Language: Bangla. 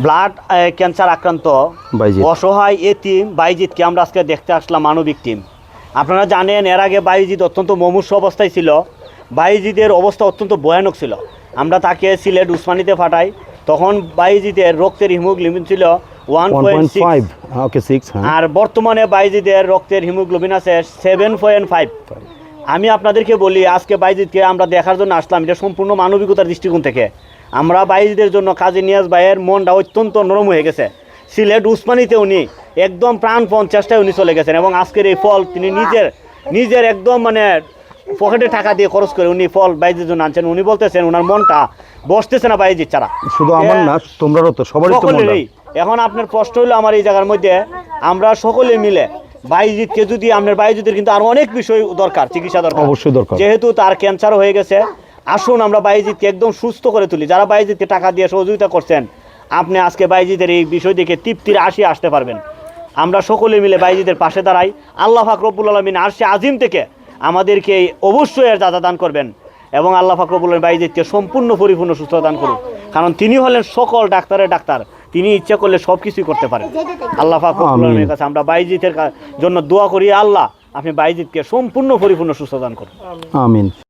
ব্লাড ক্যান্সার আক্রান্ত অসহায় এ টিম বাইজিৎকে আমরা আজকে দেখতে আসলাম মানবিক টিম আপনারা জানেন এর আগে বাইজিৎ অত্যন্ত মমূর্ষ অবস্থায় ছিল। বাইজিদের অবস্থা অত্যন্ত ভয়ানক ছিল। আমরা তাকে সিলেট উসমানিতে পাঠাই। তখন বাইজিদের রক্তের হিমোগ্লোবিন ছিল ওয়ান পয়েন্ট সিক্স আর বর্তমানে বাইজিদের রক্তের হিমোগ্লোবিন আছে সেভেন পয়েন্ট ফাইভ আমি আপনাদেরকে বলি আজকে বাইজিদকে আমরা দেখার জন্য আসলাম এটা সম্পূর্ণ মানবিকতার দৃষ্টিকোণ থেকে। আমরা বাইজিদের জন্য কাজী নিয়াজ ভাইয়ের মনটা অত্যন্ত নরম হয়ে গেছে। সিলেট উসমানিতে উনি একদম প্রাণপণ চেষ্টায় উনি চলে গেছেন এবং আজকের এই ফল তিনি নিজের নিজের একদম মানে পকেটে টাকা দিয়ে খরচ করে উনি ফল বাইজির জন্য আনছেন। উনি বলতেছেন ওনার মনটা বসতেছে না বাইজির ছাড়া। শুধু আমার না তোমরাও তো সবারই এখন আপনার প্রশ্ন হলো আমার এই জায়গার মধ্যে আমরা সকলে মিলে বাইজিৎকে যদি আপনার বাইজিতের কিন্তু আরও অনেক বিষয় দরকার চিকিৎসা দরকার। অবশ্যই দরকার। যেহেতু তার ক্যান্সার হয়ে গেছে আসুন আমরা বাইজিৎকে একদম সুস্থ করে তুলি। যারা বাইজিৎকে টাকা দিয়ে সহযোগিতা করছেন আপনি আজকে বাইজিতের এই বিষয় দেখে তৃপ্তির আসি আসতে পারবেন। আমরা সকলে মিলে বাইজিদের পাশে দাঁড়াই। আল্লাহ ফাকরবুল আলমিন আরশে আজিম থেকে আমাদেরকে অবশ্যই এর দাদা দান করবেন এবং আল্লাহ ফাকরবুল আলমিন বাইজিদকে সম্পূর্ণ পরিপূর্ণ সুস্থ দান করুন কারণ তিনি হলেন সকল ডাক্তারের ডাক্তার। তিনি ইচ্ছা করলে সব কিছুই করতে পারেন। আল্লাহ। আলমীর কাছে। আমরা বাইজিতের জন্য দোয়া করি আল্লাহ আপনি বাইজিতকে সম্পূর্ণ পরিপূর্ণ সুস্থ দান করুন। আমিন।